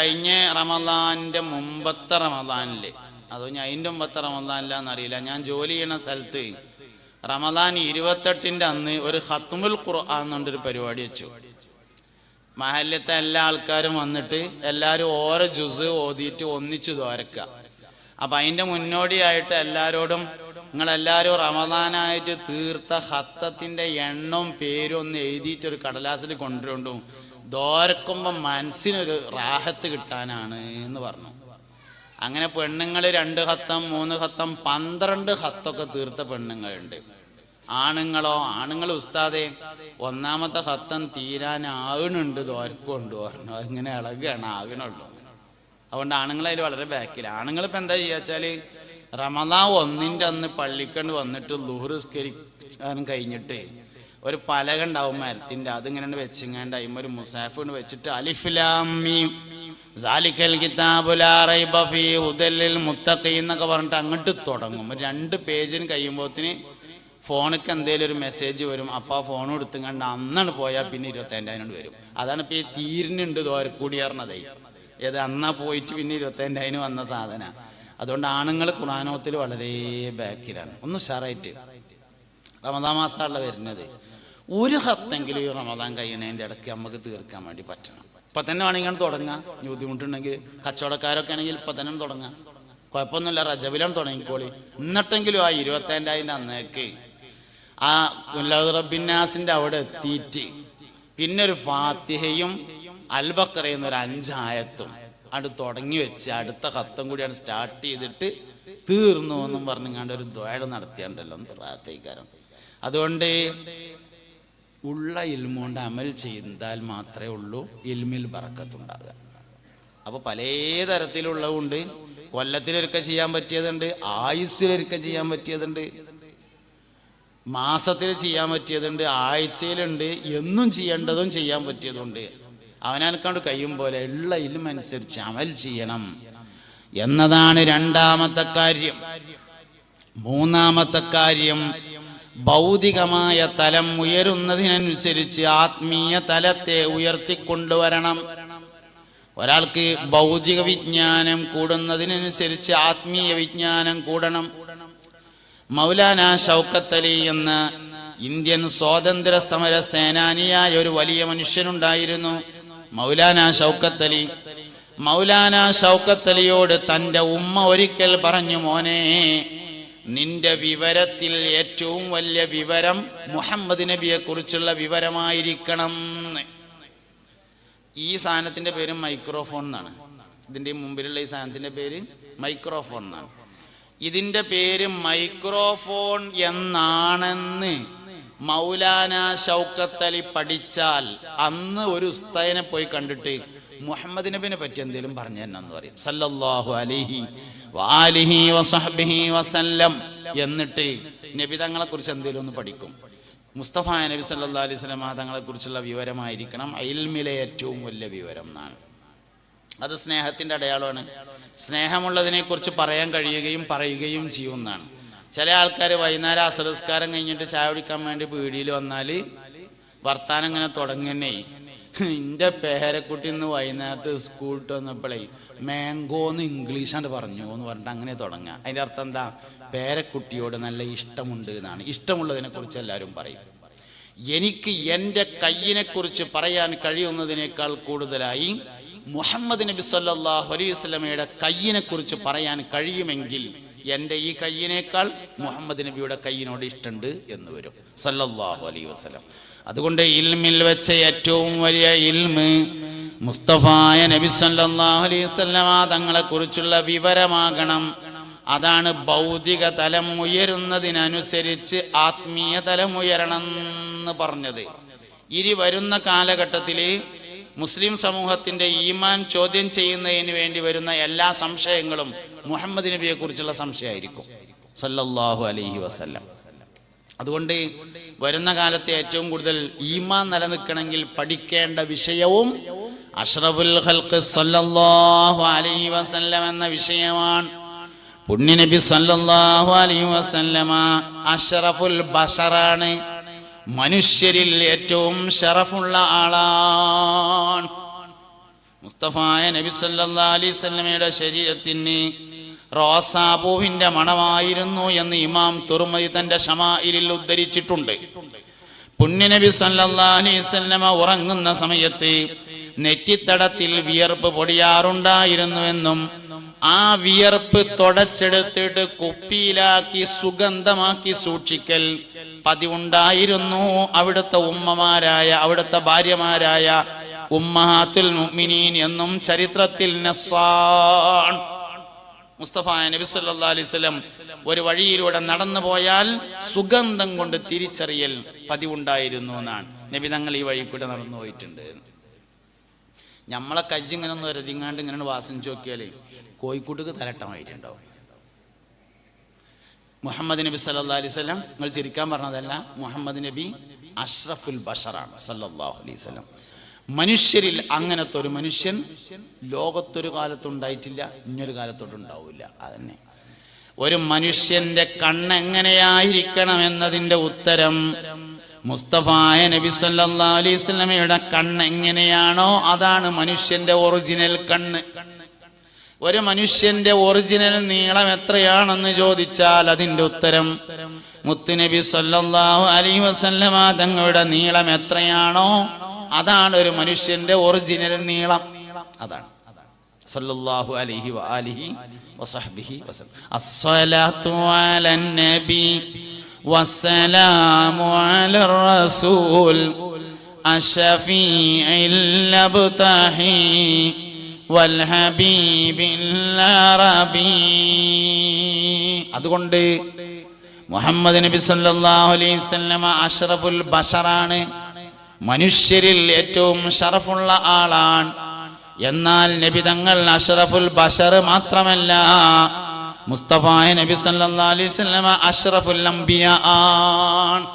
കഴിഞ്ഞ റമദാന്റെ മുമ്പത്തെ റമദാനിൽ. അതോ ഞാൻ അതിന്റെ മുമ്പത്തെ റമദാനിലാന്ന് അറിയില്ല. ഞാൻ ജോലി ചെയ്യണ സ്ഥലത്ത് റമദാൻ ഇരുപത്തെട്ടിന്റെ അന്ന് ഒരു ഹത്തുമുൽ ഖുർആൻ എന്നൊരു പരിപാടി വെച്ചു. മഹല്ലത്തെ എല്ലാ ആൾക്കാരും വന്നിട്ട് എല്ലാവരും ഓരോ ജുസ് ഓതിയിട്ട് ഒന്നിച്ചു ദ്വാരക്കുക. അപ്പൊ അതിന്റെ മുന്നോടിയായിട്ട് എല്ലാവരോടും നിങ്ങളെല്ലാവരും റമദാനായിട്ട് തീർത്ത ഹത്തത്തിന്റെ എണ്ണവും പേരും ഒന്ന് എഴുതിയിട്ട് ഒരു കടലാസിൽ കൊണ്ടുവരും ദോരക്കുമ്പോൾ മനസ്സിനൊരു റാഹത്ത് കിട്ടാനാണ് എന്ന് പറഞ്ഞു. അങ്ങനെ പെണ്ണുങ്ങൾ രണ്ട് ഹത്തം മൂന്ന് ഹത്തം പന്ത്രണ്ട് ഹത്തൊക്കെ തീർത്ത പെണ്ണുങ്ങളുണ്ട്. ആണുങ്ങളോ ആണുങ്ങൾ ഉസ്താദെ ഒന്നാമത്തെ ഹത്തം തീരാനാകണുണ്ട് ദോരക്കുണ്ട് പറഞ്ഞു. അതിങ്ങനെ ഇളകുകയാണ് ആകണുള്ളൂ അതുകൊണ്ട് ആണുങ്ങൾ അതിൽ വളരെ ബാക്കിൽ ആണുങ്ങൾ ഇപ്പം എന്താ ചെയ്യുക വെച്ചാൽ റമദാ ഒന്നിന്റെ അന്ന് പള്ളിക്കണ്ട് വന്നിട്ട് ലുഹുസ്കരിക്കാൻ കഴിഞ്ഞിട്ട് ഒരു പലക ഉണ്ടാവും മരത്തിന്റെ. അതിങ്ങനെ വെച്ചിങ്ങാണ്ട് അതിന്മേൽ ഒരു മുസാഫ് വെച്ചിട്ട് അലിഫിലാമീം ദാലിക്കൽ മുത്തഖീൻ എന്നൊക്കെ പറഞ്ഞിട്ട് അങ്ങോട്ട് തുടങ്ങും. രണ്ട് പേജിന് കഴിയുമ്പോത്തിന് ഫോണിക്ക് എന്തെങ്കിലും ഒരു മെസ്സേജ് വരും. അപ്പൊ ആ ഫോൺ എടുത്തുകൊണ്ട് അന്നാണ് പോയാൽ പിന്നെ ഇരുപത്തഞ്ചായിരം വരും. അതാണ് ഇപ്പോൾ ഈ തീരിനുണ്ട് ദോരക്കൂടി പറഞ്ഞതേ. ഏത് അന്നാ പോയിട്ട് പിന്നെ ഇരുപത്തഞ്ചായിരം വന്ന സാധന. അതുകൊണ്ട് ആണുങ്ങൾ ഖുറാനോത്തിൽ വളരെ ബാക്കിലാണ്. ഒന്ന് ഉഷാറായിട്ട്. റമദാ മാസമാണല്ലോ വരുന്നത്. ഒരു ഹത്തെങ്കിലും ഈ റമദാൻ കഴിയുന്നതിന്റെ ഇടയ്ക്ക് നമുക്ക് തീർക്കാൻ വേണ്ടി പറ്റണം. ഇപ്പം തന്നെ വേണമെങ്കിൽ തുടങ്ങാം. ഇനി ബുദ്ധിമുട്ടുണ്ടെങ്കിൽ കച്ചവടക്കാരൊക്കെ ആണെങ്കിൽ ഇപ്പം തന്നെ തുടങ്ങാം. കുഴപ്പമൊന്നുമില്ല റജബിലാണ് തുടങ്ങിക്കോളി. എന്നിട്ടെങ്കിലും ആ ഇരുപത്തഞ്ചായിരം അന്നേക്ക് ആ ഉല്ലാദ് അവിടെ എത്തിയിട്ട് പിന്നെ ഒരു ഫാത്തിഹയും അൽബക്കറയുന്ന ഒരു അഞ്ചായത്തും അത് തുടങ്ങി വെച്ച് അടുത്ത ഹത്തം കൂടിയാണ് സ്റ്റാർട്ട് ചെയ്തിട്ട് തീർന്നു എന്നും പറഞ്ഞുകൊണ്ട് ഒരു ദ്വേഴ നടത്തിയുണ്ടല്ലോ റാത്തേക്കാരൻ അതുകൊണ്ട് ഉള്ള ഇൽമുകൊണ്ട് അമൽ ചെയ്താൽ മാത്രമേ ഉള്ളൂ ഇൽമിൽ ബറക്കത്തുണ്ടാകുക അപ്പോൾ പല തരത്തിലുള്ളതുണ്ട് കൊല്ലത്തിലൊരുക്ക ചെയ്യാൻ പറ്റിയതുണ്ട് ആയുസ്സിലൊരുക്ക ചെയ്യാൻ പറ്റിയതുണ്ട് മാസത്തിൽ ചെയ്യാൻ പറ്റിയതുണ്ട് ആഴ്ചയിലുണ്ട് എന്നും ചെയ്യേണ്ടതും ചെയ്യാൻ പറ്റിയതുണ്ട്. അവനക്കാണ്ട് കഴിയും പോലെ ഉള്ള ഇലുമനുസരിച്ച് അമൽ ചെയ്യണം. എന്നതാണ് രണ്ടാമത്തെ കാര്യം. മൂന്നാമത്തെ കാര്യം ഭൗതികമായ തലം ഉയരുന്നതിനനുസരിച്ച് ആത്മീയ തലത്തെ ഉയർത്തിക്കൊണ്ടുവരണം. ഒരാൾക്ക് ഭൗതിക വിജ്ഞാനം കൂടുന്നതിനനുസരിച്ച് ആത്മീയ വിജ്ഞാനം കൂടണം. മൗലാന ഷൗക്കത്ത് അലി എന്ന ഇന്ത്യൻ സ്വാതന്ത്ര്യ സമര സേനാനിയായ ഒരു വലിയ മനുഷ്യനുണ്ടായിരുന്നു. മൗലാന ഷൗക്കത്ത് അലി. മൗലാന ഷൗക്കത്ത് അലിയോട് തന്റെ ഉമ്മ ഒരിക്കൽ പറഞ്ഞു മോനെ നിന്റെ വിവരത്തിൽ ഏറ്റവും വലിയ വിവരം മുഹമ്മദ് നബിയെ കുറിച്ചുള്ള വിവരമായിരിക്കണം. ഈ സാധനത്തിന്റെ പേര് മൈക്രോഫോൺ എന്നാണ്. ഇതിന്റെ മുമ്പിലുള്ള ഈ സാധനത്തിന്റെ പേര് മൈക്രോഫോൺ എന്നാണ്. ഇതിന്റെ പേര് മൈക്രോഫോൺ എന്നാണെന്ന് മൗലാന ഷൗക്കത്ത് അലി പഠിച്ചാൽ അന്ന് ഒരു ഉസ്താദിനെ പോയി കണ്ടിട്ട് മുഹമ്മദ് നബിനെ പറ്റി എന്തെങ്കിലും പറഞ്ഞു തന്നെ പറയും. സല്ലല്ലാഹു അലൈഹി വാലിഹി വസഹബിഹി വസല്ലം എന്നിട്ട് നബി തങ്ങളെ കുറിച്ച് എന്തെങ്കിലും ഒന്ന് പഠിക്കും. മുസ്തഫ നബി സല്ലാ അലൈഹി സ്വലം തങ്ങളെ കുറിച്ചുള്ള വിവരമായിരിക്കണം. അയിൽമിലെ ഏറ്റവും വലിയ വിവരം എന്നാണ്. അത് സ്നേഹത്തിന്റെ അടയാളമാണ്. സ്നേഹമുള്ളതിനെ കുറിച്ച് പറയാൻ കഴിയുകയും പറയുകയും ചെയ്യുമെന്നാണ് ചില ആൾക്കാർ വൈകുന്നേരം അസരസ്കാരം കഴിഞ്ഞിട്ട് ചായ കുടിക്കാൻ വേണ്ടി പീടിയിൽ വന്നാൽ വർത്താനം ഇങ്ങനെ തുടങ്ങുന്നേ. എന്റെ പേരക്കുട്ടി ഇന്ന് വൈകുന്നേരത്ത് സ്കൂളിട്ട് വന്നപ്പോഴേ മാംഗോന്ന് ഇംഗ്ലീഷാണ് പറഞ്ഞു എന്ന് പറഞ്ഞിട്ട് അങ്ങനെ തുടങ്ങുക. അതിന്റെ അർത്ഥം എന്താ? പേരക്കുട്ടിയോട് നല്ല ഇഷ്ടമുണ്ട് എന്നാണ്. ഇഷ്ടമുള്ളതിനെ കുറിച്ച് എല്ലാവരും പറയും. എനിക്ക് എന്റെ കയ്യിനെ കുറിച്ച് പറയാൻ കഴിയുന്നതിനേക്കാൾ കൂടുതലായി മുഹമ്മദ് നബി സല്ലാഹു അലൈഹി കയ്യിനെ കുറിച്ച് പറയാൻ കഴിയുമെങ്കിൽ എന്റെ ഈ കയ്യിനേക്കാൾ മുഹമ്മദ് നബിയുടെ കയ്യിനോട് ഇഷ്ടമുണ്ട് എന്ന് വരും. സല്ലാഹു അലൈഹി വസല്ലം. അതുകൊണ്ട് ഇൽമിൽ വെച്ച ഏറ്റവും വലിയ ഇൽമ് മുസ്തഫായ നബി സല്ലല്ലാഹു അലൈഹി വസല്ലമ തങ്ങളെ കുറിച്ചുള്ള വിവരമാകണം. അതാണ് ഭൗതിക തലം ഉയരുന്നതിനനുസരിച്ച് ആത്മീയ തലം ഉയരണം എന്ന് പറഞ്ഞത്. ഇനി വരുന്ന കാലഘട്ടത്തിൽ മുസ്ലിം സമൂഹത്തിന്റെ ഈമാൻ ചോദ്യം ചെയ്യുന്നതിന് വേണ്ടി വരുന്ന എല്ലാ സംശയങ്ങളും മുഹമ്മദ് നബിയെ കുറിച്ചുള്ള സംശയമായിരിക്കും. സല്ലല്ലാഹു അലൈഹി വസല്ലം. അതുകൊണ്ട് വരുന്ന കാലത്തെ ഏറ്റവും കൂടുതൽ ഈമാൻ നിലനിൽക്കണമെങ്കിൽ പഠിക്കേണ്ട വിഷയവും അഷ്റഫുൽ ഹൽക്ക് സല്ലല്ലാഹു അലൈഹി വസല്ലം എന്ന വിഷയമാണ്. പുണ്യനബി സല്ലല്ലാഹു അലൈഹി വസല്ലമ അഷ്റഫുൽ ബഷറാണ്. മനുഷ്യരിൽ ഏറ്റവും ഷറഫുള്ള ആളാണ്. മുസ്തഫായ നബി സല്ലല്ലാഹു അലൈഹി അലൈവല്ലമയുടെ ശരീരത്തിന് റോസാപൂവിന്റെ മണമായിരുന്നു എന്ന് ഇമാം തുർമതി തന്റെ ഷമായിലിൽ ഉദ്ധരിച്ചിട്ടുണ്ട്. പുണ്യനബി സല്ലാസ്വല്ലമ ഉറങ്ങുന്ന സമയത്ത് നെറ്റിത്തടത്തിൽ വിയർപ്പ് പൊടിയാറുണ്ടായിരുന്നുവെന്നും ആ വിയർപ്പ് തുടച്ചെടുത്തിട്ട് കുപ്പിയിലാക്കി സുഗന്ധമാക്കി സൂക്ഷിക്കൽ പതിവുണ്ടായിരുന്നു. അവിടുത്തെ ഉമ്മമാരായ അവിടുത്തെ ഭാര്യമാരായ ഉമ്മഹാത്തുൽ മുഅ്മിനീൻ എന്നും ചരിത്രത്തിൽ നസ്സാൻ മുസ്തഫ നബി സല്ലാ അലൈഹി വസല്ലം ഒരു വഴിയിലൂടെ നടന്നു പോയാൽ സുഗന്ധം കൊണ്ട് തിരിച്ചറിയൽ പതിവുണ്ടായിരുന്നു എന്നാണ്. നബി തങ്ങൾ ഈ വഴി കൂടെ നടന്നു പോയിട്ടുണ്ട്. നമ്മളെ കജ്ജിങ്ങനെ ഒന്ന് ഒരതിങ്ങാണ്ട് ഇങ്ങനെ വാസനിച്ച് നോക്കിയാലേ കോഴിക്കോട്ടേക്ക് തലട്ടമായിട്ടുണ്ടാവും. മുഹമ്മദ് നബി സല്ലാ അലൈഹി വസല്ലം നിങ്ങൾ ചിരിക്കാൻ പറഞ്ഞതല്ല മുഹമ്മദ് നബി അഷ്റഫുൽ ബഷറാണ് സല്ലല്ലാഹു അലൈഹി വസല്ലം. മനുഷ്യരിൽ അങ്ങനത്തെ ഒരു മനുഷ്യൻ ലോകത്തൊരു കാലത്തുണ്ടായിട്ടില്ല ഇനിയൊരു കാലത്തോട്ടുണ്ടാവില്ല. അതന്നെ. ഒരു മനുഷ്യന്റെ കണ്ണെങ്ങനെയായിരിക്കണം എന്നതിന്റെ ഉത്തരം മുസ്തഫായ നബി സല്ലാസ്ലമയുടെ കണ്ണ് എങ്ങനെയാണോ അതാണ് മനുഷ്യന്റെ ഒറിജിനൽ കണ്ണ്. ഒരു മനുഷ്യന്റെ ഒറിജിനൽ നീളം എത്രയാണെന്ന് ചോദിച്ചാൽ അതിന്റെ ഉത്തരം മുത്തുനബി സല്ലാഹു അലൈഹി വസല്ലമ തങ്ങളുടെ നീളം എത്രയാണോ അതാണ് ഒരു മനുഷ്യന്റെ ഒറിജിനൽ നീളം. അതാണ്. സല്ലല്ലാഹു അലൈഹി വആലിഹി വസഹ്ബിഹി വസല്ലം അസ്സലാത്തു അലൻ നബി വസ്സലാമു അലർ റസൂൽ അശഫീഇൽ ലബ്തഹി വൽഹബീബിൽ അറബി. അതുകൊണ്ട് മുഹമ്മദ് നബി സല്ലല്ലാഹു അലൈഹി വസല്ലമ അഷ്റഫുൽ ബഷറാണ് മനുഷ്യരിൽ ഏറ്റവും ഷറഫുള്ള ആളാണ് എന്നാൽ നബി തങ്ങൾ അഷ്റഫുൽ ബഷർ മാത്രമല്ല മുസ്തഫായ നബി സല്ലാ അലൈഹി വസല്ലമ അഷ്റഫുൽ അംബിയ ആണ്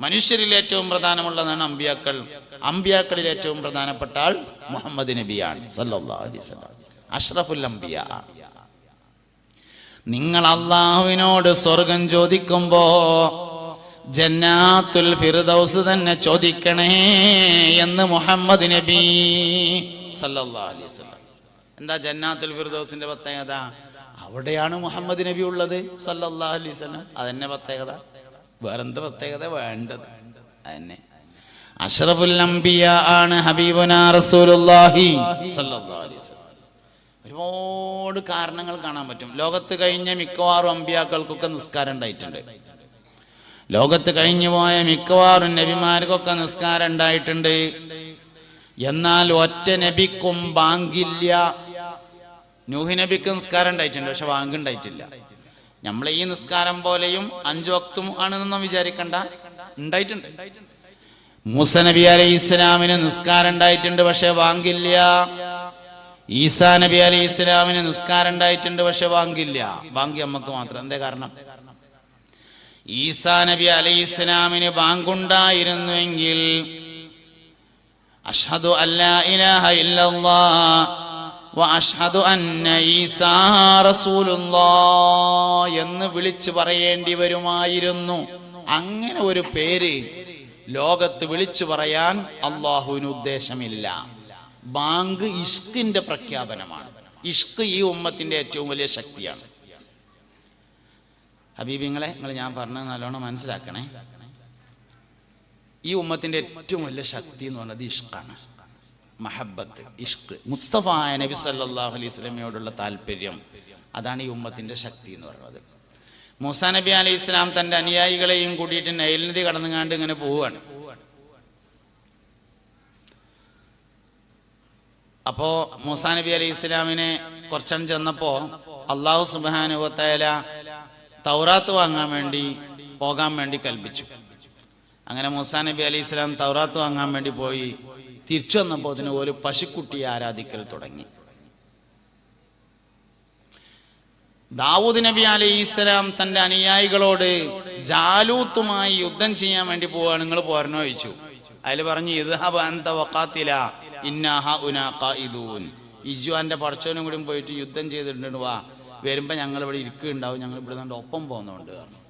മനുഷ്യരിൽ ഏറ്റവും പ്രധാനമുള്ളതാണ് അമ്പിയാക്കൾ അമ്പിയാക്കളിൽ ഏറ്റവും പ്രധാനപ്പെട്ട ആൾ മുഹമ്മദ് നബിയാണ് വസല്ലം. അഷ്റഫുൽ അംബിയ. നിങ്ങൾ അള്ളാഹുവിനോട് സ്വർഗം ചോദിക്കുമ്പോ ജന്നാത്തുൽ ഫിർദൗസ് തന്നെ ചോദിക്കണേ എന്ന് മുഹമ്മദ് നബി വസല്ലം. എന്താ ജന്നാത്തുൽ ഫിർദൗസിന്റെ പ്രത്യേകത? അവിടെയാണ് മുഹമ്മദ് നബി ഉള്ളത് സല്ലല്ലാഹു അലൈഹി വസല്ലം. അതന്നെ പ്രത്യേകത? വേറെന്ത് പ്രത്യേകത? വേണ്ടത്. അതന്നെ. അഷ്റഫുൽ അംബിയ ആണ് ഹബീബുന റസൂലുള്ളാഹി സല്ലല്ലാഹു അലൈഹി വസല്ലം. ഒരുപാട് കാരണങ്ങൾ കാണാൻ പറ്റും. ലോകത്ത് കഴിഞ്ഞ മിക്കവാറും അമ്പിയാക്കൾക്കൊക്കെ നിസ്കാരം ഉണ്ടായിട്ടുണ്ട്. ലോകത്ത് കഴിഞ്ഞു പോയ മിക്കവാറും നബിമാർക്കൊക്കെ നിസ്കാരം ഉണ്ടായിട്ടുണ്ട്. എന്നാൽ ഒറ്റ നബിക്കും ബാങ്കില്ല. നൂഹി നബിക്ക് നിസ്കാരം ഉണ്ടായിട്ടുണ്ട് പക്ഷെ ബാങ്ക് ഉണ്ടായിട്ടില്ല. നമ്മൾ ഈ നിസ്കാരം പോലെയും അഞ്ചു വക്തും ആണെന്നൊന്നും വിചാരിക്കണ്ട. ഉണ്ടായിട്ടുണ്ട്. മൂസ നബി അലൈഹി ഇസ്ലാമിന് നിസ്കാരം ഉണ്ടായിട്ടുണ്ട് പക്ഷെ വാങ്ങില്ല ഈസാ നബി അലൈഹി ഇസ്ലാമിന് നിസ്കാരം ഉണ്ടായിട്ടുണ്ട് പക്ഷെ വാങ്ങില്ല വാങ്ങി നമുക്ക് മാത്രം. എന്തേ കാരണം? ഈസാ നബി അലൈഹി ഇസ്ലാമിന് ബാങ്കുണ്ടായിരുന്നുവെങ്കിൽ അഷ്ഹദു അല്ലാ അന്ന ഈസാ എന്ന് വിളിച്ചു പറയേണ്ടി വരുമായിരുന്നു. അങ്ങനെ ഒരു പേര് ലോകത്ത് വിളിച്ചു പറയാൻ അള്ളാഹുവിന് ഉദ്ദേശമില്ല. ബാങ്ക് ഇഷ്കിന്റെ പ്രഖ്യാപനമാണ്. ഇഷ്ക് ഈ ഉമ്മത്തിന്റെ ഏറ്റവും വലിയ ശക്തിയാണ്. ഹബീബിങ്ങളെ നിങ്ങൾ ഞാൻ പറഞ്ഞത് നല്ലോണം മനസ്സിലാക്കണേ. ഈ ഉമ്മത്തിന്റെ ഏറ്റവും വലിയ ശക്തി എന്ന് പറയുന്നത് ഇഷ്കാണ്. മഹബത്ത് ഇഷ്ക്. മുസ്തഫ നബി സല്ലാഹു അലൈഹി സ്വലമയോടുള്ള താല്പര്യം അതാണ് ഈ ഉമ്മത്തിന്റെ ശക്തി എന്ന് പറയുന്നത്. മൂസ നബി അലൈഹി ഇസ്ലാം തന്റെ അനുയായികളെയും കൂടിയിട്ട് നൈൽ നദി കടന്നുകാണ്ട് ഇങ്ങനെ പോവുകയാണ്. അപ്പോ മൂസാ നബി അലൈഹി ഇസ്ലാമിനെ കുറച്ചൻ ചെന്നപ്പോ അള്ളാഹു സുബാനുവത്തേല തൗറാത്ത് വാങ്ങാൻ വേണ്ടി പോകാൻ വേണ്ടി കൽപ്പിച്ചു. അങ്ങനെ മൂസാ നബി അലി ഇസ്ലാം തൗറാത്ത് വാങ്ങാൻ വേണ്ടി പോയി. തിരിച്ചു വന്നപ്പോൾ അതിന് ഒരു പശുക്കുട്ടിയെ ആരാധിക്കൽ തുടങ്ങി. ദാവൂദ് നബി അലൈഹി ഇസ്ലാം തന്റെ അനുയായികളോട് ജാലൂത്തുമായി യുദ്ധം ചെയ്യാൻ വേണ്ടി പോവാണ് നിങ്ങൾ പോരണോ ചോദിച്ചു. അതിൽ പറഞ്ഞു ഇദ്ഹബ് അന്ത ഇന്നാഹ ഉനാഖായിദൂൻ ഇജുവാന്റെ പടച്ചോനും കൂടി പോയിട്ട് യുദ്ധം ചെയ്തിട്ടുണ്ട്. വാ. വരുമ്പോ ഞങ്ങൾ ഇവിടെ ഇരിക്കുന്നുണ്ടാവും ഞങ്ങൾ ഇവിടെ നിന്ന് ഒപ്പം പോകുന്നുണ്ട് പറഞ്ഞു.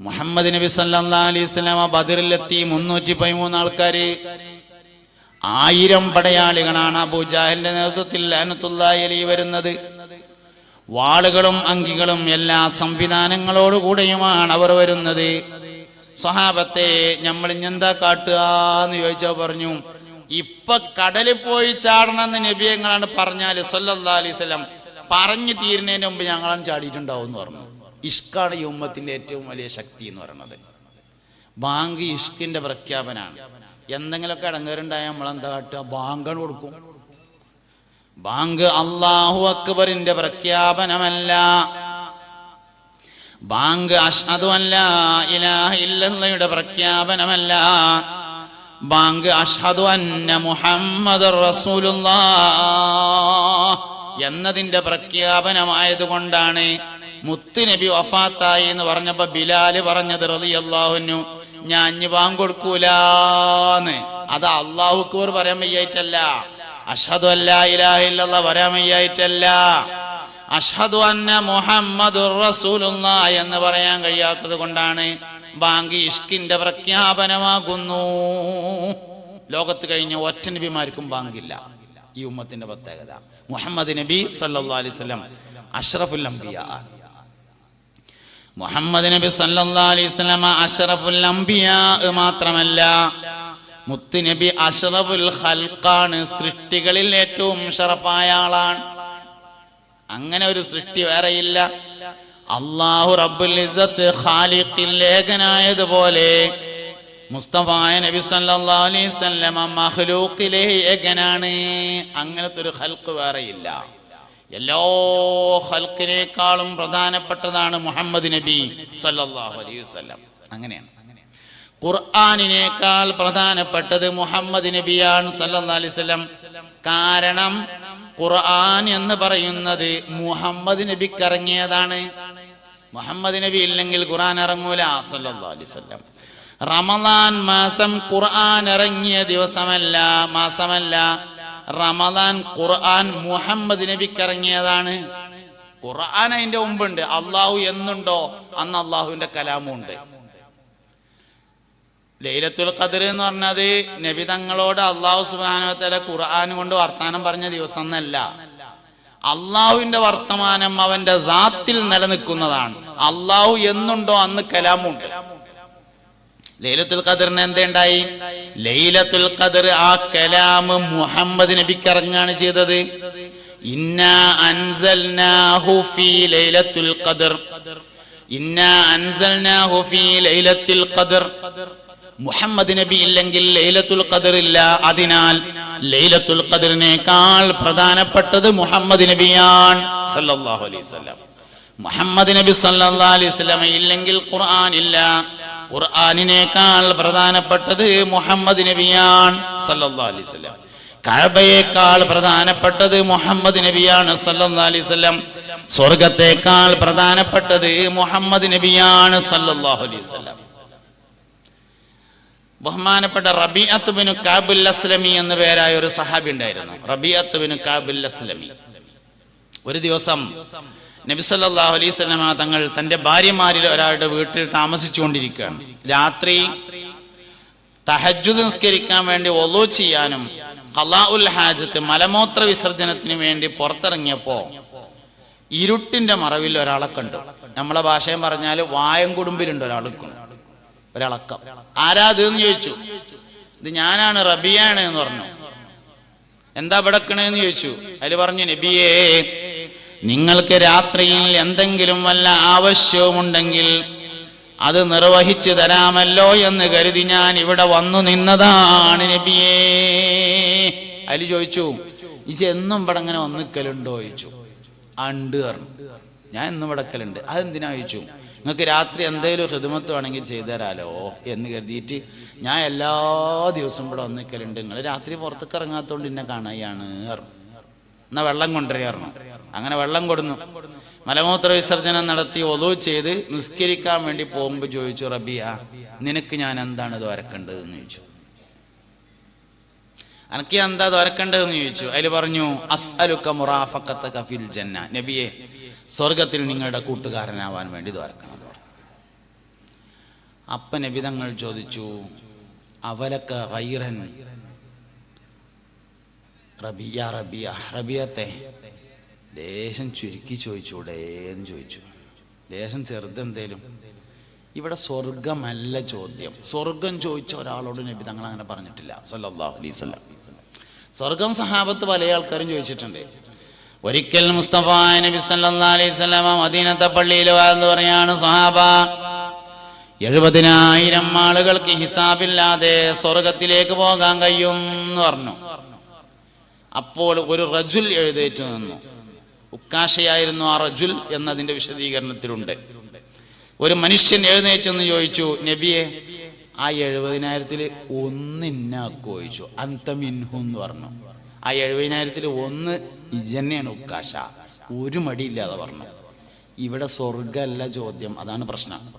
മുഹമ്മദ് നബി സല്ലാ അലൈഹി വസല്ലമ ബദറിലെത്തി. മുന്നൂറ്റി പതിമൂന്ന് ആൾക്കാർ ആയിരം പടയാളികളാണ് അബൂജാഹിന്റെ നേതൃത്വത്തിൽ അനത്തുല്ലായി വരുന്നത്. വാളുകളും അങ്കികളും എല്ലാ സംവിധാനങ്ങളോടുകൂടെയുമാണ് അവർ വരുന്നത്. സ്വഹാബത്തെ നമ്മൾ ഇഞ്ഞെന്താ കാട്ടുക എന്ന് ചോദിച്ചോ പറഞ്ഞു. ഇപ്പൊ കടലിൽ പോയി ചാടണമെന്ന് നബിയങ്ങളാണ് പറഞ്ഞാൽ സല്ലാ അലൈഹി പറഞ്ഞു തീരുന്നതിന് മുമ്പ് ഞങ്ങളാണ് ചാടിയിട്ടുണ്ടാവും എന്ന് പറഞ്ഞു. ഇഷ്കാണ് ഈ ഉമ്മത്തിന്റെ ഏറ്റവും വലിയ ശക്തി എന്ന് പറയുന്നത്. ബാങ്ക് ഇഷ്കിന്റെ പ്രഖ്യാപനമാണ്. എന്തെങ്കിലുമൊക്കെ ഇടങ്ങേറുണ്ടായാൽ നമ്മൾ എന്താ കാട്ടുക? ബാങ്കാണ് കൊടുക്കും. ബാങ്ക് അള്ളാഹു അക്ബറിന്റെ പ്രഖ്യാപനമല്ല. ബാങ്ക് അഷ്ഹദു അല്ല ഇലാഹ ഇല്ലല്ലയുടെ പ്രഖ്യാപനമല്ല. ബാങ്ക് അഷ്ഹദു അന്ന മുഹമ്മദ് എന്നതിന്റെ പ്രഖ്യാപനമായതുകൊണ്ടാണ് മുത്തുനബി വഫാത്തായി എന്ന് പറഞ്ഞപ്പോ ബിലാൽ പറഞ്ഞത് റളിയല്ലാഹുന്നു ഞാൻ അഞ്ഞു ബാങ്ക് കൊടുക്കൂലാന്ന്. അത് അള്ളാഹുക്കൂർ പറയാൻ വയ്യായിട്ടല്ല. അഷ്ഹദു അല്ലാ പറയാൻ വയ്യായിട്ടല്ല. അഷ്ഹദു അന്ന മുഹമ്മദ് റസൂലുള്ള എന്ന് പറയാൻ കഴിയാത്തത് കൊണ്ടാണ് ബാങ്കി ഇഷ്കിന്റെ പ്രഖ്യാപനമാകുന്നു. ലോകത്ത് കഴിഞ്ഞ ഒറ്റ നബിമാർക്കും ബാങ്കില്ല. ഈ ഉമ്മത്തിന്റെ പ്രത്യേകത. മുഹമ്മദ് നബി വസല്ലം അഷ്റഫുൽ അംബിയ. മുഹമ്മദ് നബി സല്ലല്ലാഹു അലൈഹി വസല്ലം അഷ്റഫുൽ അംബിയ മാത്രമല്ല മുത്തുനബി അഷ്റഫുൽ ഖൽഖാണ് സൃഷ്ടികളിൽ ഏറ്റവും ഷറഫായ ആളാണ്. അങ്ങനെ ഒരു സൃഷ്ടി വേറെയില്ല. അള്ളാഹു റബ്ബുൽ ഇസത്ത് ഖാലിഖിൽ ലേഖനായതുപോലെ മുസ്തഫായ നബി സല്ലല്ലാഹു അലൈഹി വസല്ലമ മഖ്ലൂഖിലെ ഏകനാണ് അങ്ങനത്തെ ഒരു ഖൽഖ് വേറെയില്ല. എല്ലാ ഖൽഖിനേക്കാളും പ്രധാനപ്പെട്ടതാണ് മുഹമ്മദ് നബി സല്ലല്ലാഹു അലൈഹി വസല്ലം. അങ്ങനെയാണ്. ഖുർആനിനേക്കാൾ പ്രധാനപ്പെട്ടത് മുഹമ്മദ് നബിയാണ് സല്ലല്ലാഹു അലൈഹി വസല്ലം. കാരണം ഖുർആൻ എന്ന് പറയുന്നത് മുഹമ്മദ് നബിക്ക് ഇറങ്ങിയതാണ്. മുഹമ്മദ് നബി ഇല്ലെങ്കിൽ ഖുർആൻ ഇറങ്ങൂല സല്ലല്ലാഹു അലൈഹി വസല്ലം. റമദാൻ മാസം ഖുർആൻ ഇറങ്ങിയ ദിവസമല്ല മാസമല്ല. റമദാൻ ഖുർആൻ മുഹമ്മദ് നബിക്ക് ഇറങ്ങിയതാണ്. ഖുർആൻ അതിന്റെ മുമ്പുണ്ട്. അള്ളാഹു എന്നുണ്ടോ? അന്ന് അള്ളാഹുവിന്റെ കലാമും ഉണ്ട് ലൈലത്തുൽ ഖദർ എന്ന് പറഞ്ഞത് നബി തങ്ങളോട് അള്ളാഹു സുബാനോത്തല ഖുർആൻ കൊണ്ട് വർത്തമാനം പറഞ്ഞ ദിവസം എന്നല്ല അള്ളാഹുവിന്റെ വർത്തമാനം അവന്റെ ദാത്തിൽ നിലനിൽക്കുന്നതാണ്. അള്ളാഹു എന്നുണ്ടോ? അന്ന് കലാമുണ്ട്. ലൈലത്തുൽ ഖദറിന് എന്തുണ്ടായി? ലൈലത്തുൽ ഖദർ ആ കലാം മുഹമ്മദ് നബിക്ക് ഇറങ്ങാണ് ചെയ്തത്. ഇന്നാ അൻസൽനാഹു ഫീ ലൈലത്തുൽ ഖദർ. ഇന്നാ അൻസൽനാഹു ഫീ ലൈലത്തുൽ ഖദർ. മുഹമ്മദ് നബി ഇല്ലെങ്കിൽ ലൈലത്തുൽ ഖദർ ഇല്ല. അതിനാൽ ലൈലത്തുൽ ഖദറിനേക്കാൾ പ്രധാനപ്പെട്ടത് മുഹമ്മദ് നബിയാണ്. സല്ലല്ലാഹു അലൈഹി വസല്ലം. മുഹമ്മദ് നബി സല്ലല്ലാഹു അലൈഹി വസല്ലം ഇല്ലെങ്കിൽ ഖുർആൻ ഇല്ല. ഖുർആനിനേക്കാൾ പ്രധാനപ്പെട്ടത് മുഹമ്മദ് നബിയാണ് സല്ലല്ലാഹു അലൈഹി വസല്ലം. കഅബയേക്കാൾ പ്രധാനപ്പെട്ടത് മുഹമ്മദ് നബിയാണ് സല്ലല്ലാഹു അലൈഹി വസല്ലം. സ്വർഗത്തേക്കാൾ പ്രധാനപ്പെട്ടത് മുഹമ്മദ് നബിയാണ് അലൈഹി വസല്ലം. ബഹുമാനപ്പെട്ട റബിഅത്ത് ബിൻ കാബുൽ അസ്ലമി എന്ന പേരായ ഒരു സഹാബി ഉണ്ടായിരുന്നു. Rabiah bin Kaab Aslami. ഒരു ദിവസം നബി സല്ലല്ലാഹു അലൈഹി വസല്ലമ തങ്ങൾ തന്റെ ഭാര്യമാരിൽ ഒരാളുടെ വീട്ടിൽ താമസിച്ചുകൊണ്ടിരിക്കുകയാണ്. രാത്രി തഹജ്ജുദ് നിസ്കരിക്കാൻ വേണ്ടി ഒലോ ചെയ്യാനും ഖലാഉൽ ഹാജത്ത് മലമൂത്ര വിസർജനത്തിന് വേണ്ടി പുറത്തിറങ്ങിയപ്പോ ഇരുട്ടിന്റെ മറവിൽ ഒരാളെ കണ്ടു. നമ്മളെ ഭാഷയും പറഞ്ഞാൽ വായം കുടുംബിലുണ്ട് ഒരാൾക്കും ഒരളക്കം. ആരാ അത് എന്ന് ചോദിച്ചു. ഇത് ഞാനാണ് റബിയാണ് എന്ന് പറഞ്ഞു. എന്താ വിടക്കണേന്ന് ചോദിച്ചു. അതിൽ പറഞ്ഞു നബിയേ നിങ്ങൾക്ക് രാത്രിയിൽ എന്തെങ്കിലും വല്ല ആവശ്യവുമുണ്ടെങ്കിൽ അത് നിർവഹിച്ചു തരാമല്ലോ എന്ന് കരുതി ഞാൻ ഇവിടെ വന്നു നിന്നതാണ് നബിയേ. അലി ചോദിച്ചു ഇജ് എന്നും ഇവിടെ അങ്ങനെ വന്നിക്കലുണ്ടോ ചോദിച്ചു. അണ്ട് പറഞ്ഞു. ഞാൻ എന്നും ഇവിടെക്കലുണ്ട് അതെന്തിനാ ചോദിച്ചു? നിങ്ങൾക്ക് രാത്രി എന്തെങ്കിലും ഹിതമത്ത് വേണമെങ്കിൽ ചെയ്തു തരാലോ എന്ന് കരുതിയിട്ട് ഞാൻ എല്ലാ ദിവസവും ഇവിടെ വന്നിക്കലുണ്ട്. നിങ്ങൾ രാത്രി പുറത്തേക്ക് ഇറങ്ങാത്തോണ്ട് എന്നെ കാണായാണ് പറഞ്ഞു എന്നാ വെള്ളം കൊണ്ടുവരികയായിരുന്നു അങ്ങനെ വെള്ളം കൊടുന്നു. മലമൂത്ര വിസർജനം നടത്തി ഒതു ചെയ്ത് നിസ്കരിക്കാൻ വേണ്ടി പോകുമ്പോൾ ചോദിച്ചു റബിയ നിനക്ക് ഞാൻ എന്താണ് ഇത് വരക്കേണ്ടതെന്ന് ചോദിച്ചു. അനക്ക് എന്താ തുരക്കേണ്ടതെന്ന് ചോദിച്ചു. അതിൽ പറഞ്ഞു അസ്അലുക്ക മുറാഫക്കത്ത കഫിൽ ജന്ന നബിയെ സ്വർഗത്തിൽ നിങ്ങളുടെ കൂട്ടുകാരനാവാൻ വേണ്ടി എന്ന് പറഞ്ഞു അപ്പ നബി തങ്ങൾ ചോദിച്ചു അവലക്ക ഗൈറൻ റബിയ റബിയ റബിയത്തെ. ലേശം ചുരുക്കി ചോദിച്ചൂടെ എന്ന് ചോദിച്ചു. ലേശം ചെറുതെന്തേലും ഇവിടെ സ്വർഗമല്ല ചോദ്യം. സ്വർഗം ചോദിച്ച ഒരാളോട് നബി തങ്ങൾ അങ്ങനെ പറഞ്ഞിട്ടില്ല. സല്ലല്ലാഹു അലൈഹി വസല്ലം. സ്വർഗം സഹാബത്ത് പല ആൾക്കാരും ചോദിച്ചിട്ടുണ്ട്. ഒരിക്കൽ മുസ്തഫ നബി സല്ലല്ലാഹു അലൈഹി മദീനത്തെ പള്ളിയിൽ വാർന്ന് പറയാണ് സഹാബ. എഴുപതിനായിരം ആളുകൾക്ക് ഹിസാബില്ലാതെ സ്വർഗത്തിലേക്ക് പോകാൻ കഴിയും എന്ന് പറഞ്ഞു. അപ്പോൾ ഒരു റജുൽ എഴുന്നേറ്റ് നിന്നു. ഉക്കാശയായിരുന്നു ആ റജുൽ എന്നതിന്റെ വിശദീകരണത്തിലുണ്ട്. ഒരു മനുഷ്യൻ എഴുന്നേറ്റെന്ന് ചോദിച്ചു നബിയെ ആ എഴുപതിനായിരത്തിൽ ഒന്നിന്നാക്കോ ചോദിച്ചു. അന്തമിൻഹു എന്ന് പറഞ്ഞു. ആ എഴുപതിനായിരത്തിൽ ഒന്ന് ഇജന്നെയാണ് ഉക്കാശ. ഒരു മടിയില്ലാതെ പറഞ്ഞു. ഇവിടെ സ്വർഗമല്ല ചോദ്യം. അതാണ് പ്രശ്നം.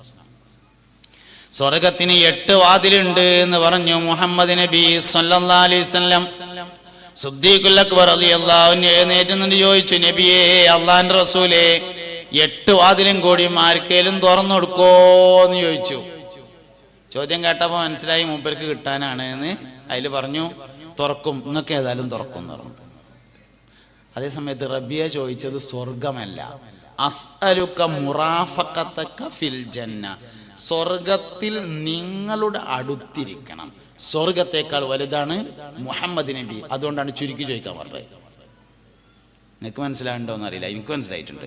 സ്വർഗത്തിന് എട്ട് വാതിലുണ്ട് എന്ന് പറഞ്ഞു മുഹമ്മദ് നബി സല്ലല്ലാഹു അലൈഹി വസല്ലം. നിന്നിട്ട് ചോദിച്ചു നബിയേ അള്ളാൻ റസൂലേ എട്ട് വാതിലും കൂടി ആർക്കേലും തുറന്നു കൊടുക്കോ എന്ന് ചോദിച്ചു. ചോദ്യം കേട്ടപ്പോൾ മനസ്സിലായി മൂപ്പർക്ക് കിട്ടാനാണ് എന്ന്. അതിൽ പറഞ്ഞു തുറക്കും നിങ്ങൾക്ക് ഏതായാലും തുറക്കും എന്ന് പറഞ്ഞു. അതേസമയത്ത് റബിയ ചോദിച്ചത് സ്വർഗമല്ല അസ്അലുക്ക ഫിൽ ജന്ന. സ്വർഗത്തിൽ നിങ്ങളുടെ അടുത്തിരിക്കണം. സ്വർഗത്തേക്കാൾ വലുതാണ് മുഹമ്മദ് നബി. അതുകൊണ്ടാണ് ചുരുക്കി ചോദിക്കാൻ പറഞ്ഞത്. നിങ്ങൾക്ക് മനസ്സിലാവുണ്ടോ എന്നറിയില്ല. എനിക്ക് മനസ്സിലായിട്ടുണ്ട്.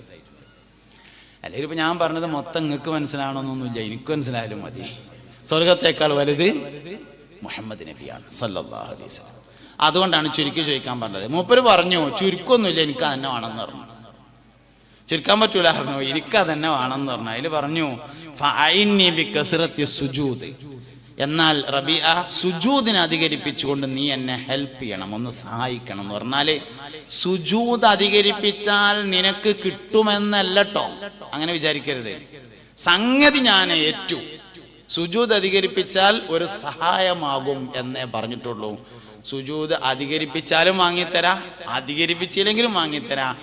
അല്ലെങ്കിൽ ഇപ്പൊ ഞാൻ പറഞ്ഞത് മൊത്തം നിങ്ങൾക്ക് മനസ്സിലാവണമെന്നൊന്നുമില്ല. എനിക്ക് മനസ്സിലായാലും മതി. സ്വർഗത്തേക്കാൾ വലുത് മുഹമ്മദ് നബിയാണ്. സല്ലല്ലാഹു അലൈഹി വസല്ലം. അതുകൊണ്ടാണ് ചുരുക്കി ചോദിക്കാൻ പറഞ്ഞത്. മൂപ്പര് പറഞ്ഞു ചുരുക്കൊന്നുമില്ല എനിക്ക് തന്നെ വേണമെന്ന് പറഞ്ഞു. ചുരുക്കാൻ പറ്റൂല പറഞ്ഞു എനിക്ക് അതന്നെ വേണമെന്ന് പറഞ്ഞു. അതിൽ പറഞ്ഞു സുജൂദ്. എന്നാൽ റബിയ സുജൂദിനെ അധികരിപ്പിച്ചുകൊണ്ട് നീ എന്നെ ഹെൽപ്പ് ചെയ്യണം ഒന്ന് സഹായിക്കണം എന്ന് പറഞ്ഞാൽ സുജൂദ് അധികരിപ്പിച്ചാൽ നിനക്ക് കിട്ടുമെന്നല്ലട്ടോ. അങ്ങനെ വിചാരിക്കരുത്. സംഗതി ഞാൻ ഏറ്റു. സുജൂദ് അധികരിപ്പിച്ചാൽ ഒരു സഹായമാകും എന്നേ പറഞ്ഞിട്ടുള്ളൂ. സുജൂദ് അധികരിപ്പിച്ചാലും വാങ്ങിത്തരാ അധികരിപ്പിച്ചില്ലെങ്കിലും വാങ്ങിത്തരാ.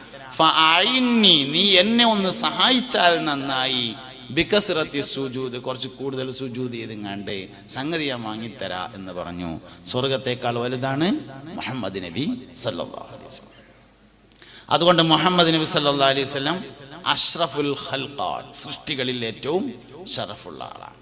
നീ എന്നെ ഒന്ന് സഹായിച്ചാൽ നന്നായി. ബിക്കസിറത്തി സുജൂദ് കുറച്ച് കൂടുതൽ സുജൂദ് ചെയ്തുങ്ങാണ്ട് സംഗതി ഞാൻ വാങ്ങിത്തരാ എന്ന് പറഞ്ഞു. സ്വർഗത്തേക്കാൾ വലുതാണ് മുഹമ്മദ് നബി സല്ലാ അലൈഹി വസല്ലം. അതുകൊണ്ട് മുഹമ്മദ് നബി സല്ലാ അലൈഹി വസല്ലം അഷ്റഫുൽ ഖൽഖാൻ സൃഷ്ടികളിൽ ഏറ്റവും ഷറഫുള്ള ആളാണ്.